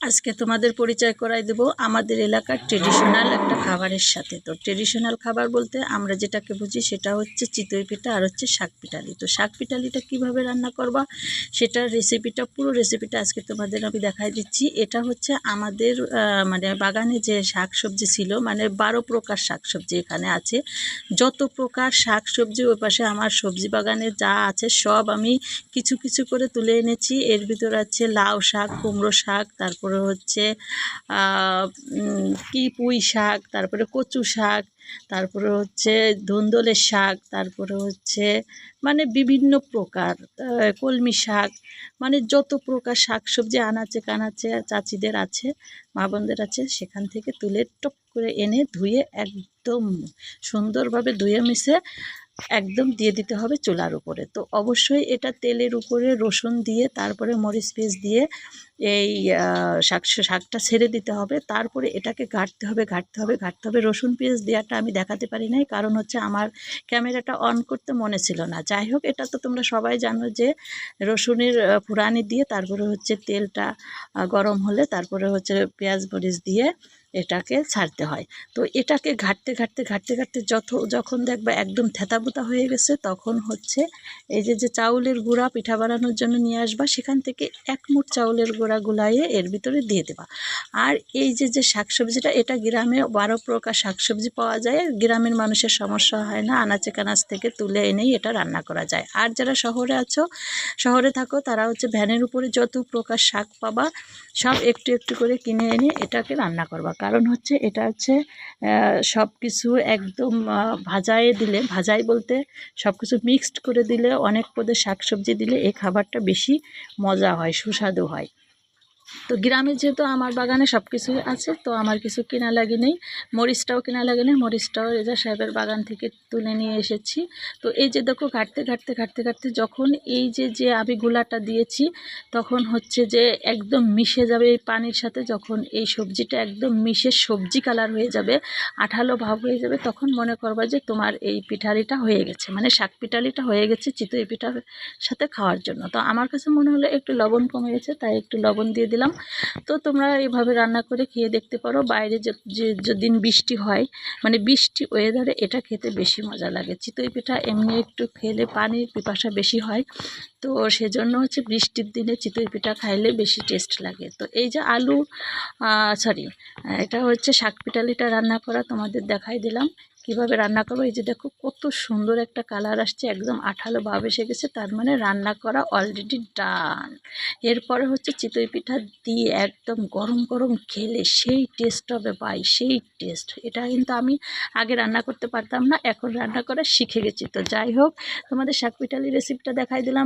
আজকে তোমাদের পরিচয় করাই দেব আমাদের এলাকার ট্রেডিশনাল একটা খাবারের সাথে। তো ট্রেডিশনাল খাবার বলতে আমরা যেটাকে বুঝি সেটা হচ্ছে চিতই পিঠা আর হচ্ছে শাক পিঠালি। তো শাক পিঠালিটা কীভাবে রান্না করবা সেটার রেসিপিটা পুরো রেসিপিটা আজকে তোমাদের আমি দেখাই দিচ্ছি। এটা হচ্ছে আমাদের মানে বাগানে যে শাক সবজি ছিল মানে বারো প্রকার শাক সবজি এখানে আছে। যত প্রকার শাক সবজি ওই পাশে আমার সবজি বাগানে যা আছে সব আমি কিছু কিছু করে তুলে এনেছি। এর ভিতর আছে লাউ শাক, কুমড়ো শাক, তারপরে হচ্ছে আহ, কি পুঁই শাক তারপরে কচু শাক তারপরে হচ্ছে ধুন্দলের শাক তারপরে হচ্ছে মানে বিভিন্ন প্রকার কলমি শাক মানে যত প্রকার শাক সবজি আনাচে কানাচে চাচিদের আছে মা বোনদের আছে সেখান থেকে তুলে টপ করে এনে ধুয়ে একদম সুন্দরভাবে ধুয়ে মিশে একদম দিয়ে দিতে হবে চুলার উপরে। তো অবশ্যই এটা তেলের উপরে রসুন দিয়ে, তারপরে মরিচ পেস্ট দিয়ে এই শাক, শাকটা ছেড়ে দিতে হবে। তারপরে এটাকে ঘাটতে হবে ঘাটতে হবে ঘাটতে হবে। রসুন পেঁয়াজ দেওয়াটা আমি দেখাতে পারি নাই, কারণ হচ্ছে আমার ক্যামেরাটা অন করতে মনে ছিল না। যাই হোক, এটা তো তোমরা সবাই জানো যে রসুনের ফুরানি দিয়ে, তারপরে হচ্ছে তেলটা গরম হলে, তারপরে হচ্ছে পেঁয়াজ, মরিচ দিয়ে এটাকে ছাড়তে হয়। তো এটাকে ঘাটতে ঘাটতে ঘাটতে ঘাটতে যত, যখন দেখবা একদম থেতাবুতা হয়ে গেছে, তখন হচ্ছে এই যে যে চাউলের গুঁড়া পিঠা বানানোর জন্য নিয়ে আসবা, সেখান থেকে এক মুঠ চাউলের গুঁড়া গুলাইয়ে এর ভিতরে দিয়ে দেবা। আর এই যে যে শাকসবজিটা, এটা গ্রামে বারো প্রকার শাকসবজি পাওয়া যায়। গ্রামের মানুষের সমস্যা হয় না, আনাচে কানাচ থেকে তুলে এনেই এটা রান্না করা যায়। আর যারা শহরে আছো, শহরে থাকো, তারা হচ্ছে ভ্যানের উপরে যত প্রকার শাক পাবা, সব একটু একটু করে কিনে এনে এটাকে রান্না করবা। কারণ হচ্ছে এটা হচ্ছে সব কিছু একদম ভাজায় দিলে ভাজাই বলতে সব কিছু মিক্সড করে দিলে, অনেক পদে শাকসবজি দিলে এই খাবারটা বেশি মজা হয়, সুস্বাদু হয়। তো গ্রামে যেহেতু আমার বাগানে সব কিছুই আছে, তো আমার কিছু কেনা লাগে নেই। মরিচটাও কেনা লাগে নেই, মরিচটাও রেজা সাহেবের বাগান থেকে তুলে নিয়ে এসেছি। তো এই যে দেখো, ঘাটতে ঘাটতে ঘাটতে ঘাটতে যখন এই যে যে আমি গুলাটা দিয়েছি, তখন হচ্ছে যে একদম মিশে যাবে এই পানির সাথে। যখন এই সবজিটা একদম মিশে সবজি কালার হয়ে যাবে, আঠালো ভাব হয়ে যাবে, তখন মনে করবা যে তোমার এই পিঠালিটা হয়ে গেছে। মানে শাক পিঠালিটা হয়ে গেছে চিতই পিঠার সাথে খাওয়ার জন্য। তো আমার কাছে মনে হলো একটু লবণ কমে গেছে, তাই একটু লবণ দিয়ে দিলাম। তো তোমরা এইভাবে রান্না করে খেয়ে দেখতে পারো, বাইরে যে যেদিন বৃষ্টি হয় মানে বৃষ্টি ওয়েদারে এটা খেতে বেশি মজা লাগে। চিতই পিঠা এমনি একটু খেলে পানির পিপাসা বেশি হয়, তো সেজন্য হচ্ছে বৃষ্টির দিনে চিতই পিঠা খাইলে বেশি টেস্ট লাগে। তো এই যে আলু সরি এটা হচ্ছে শাক পিঠালিটা রান্না করা তোমাদের দেখাই দিলাম। কীভাবে রান্না করব? এই যে দেখো কত সুন্দর একটা কালার আসছে, একদম আঠালো ভাব এসে গেছে। তার মানে রান্না করা অলরেডি ডান এরপরে হচ্ছে চিতই পিঠা দিয়ে একদম গরম গরম খেলে সেই টেস্ট হবে ভাই, সেই টেস্ট এটা কিন্তু আমি আগে রান্না করতে পারতাম না, এখন রান্না করা শিখে গেছি। তো যাই হোক, তোমাদের শাক পিঠালি রেসিপিটা দেখাই দিলাম।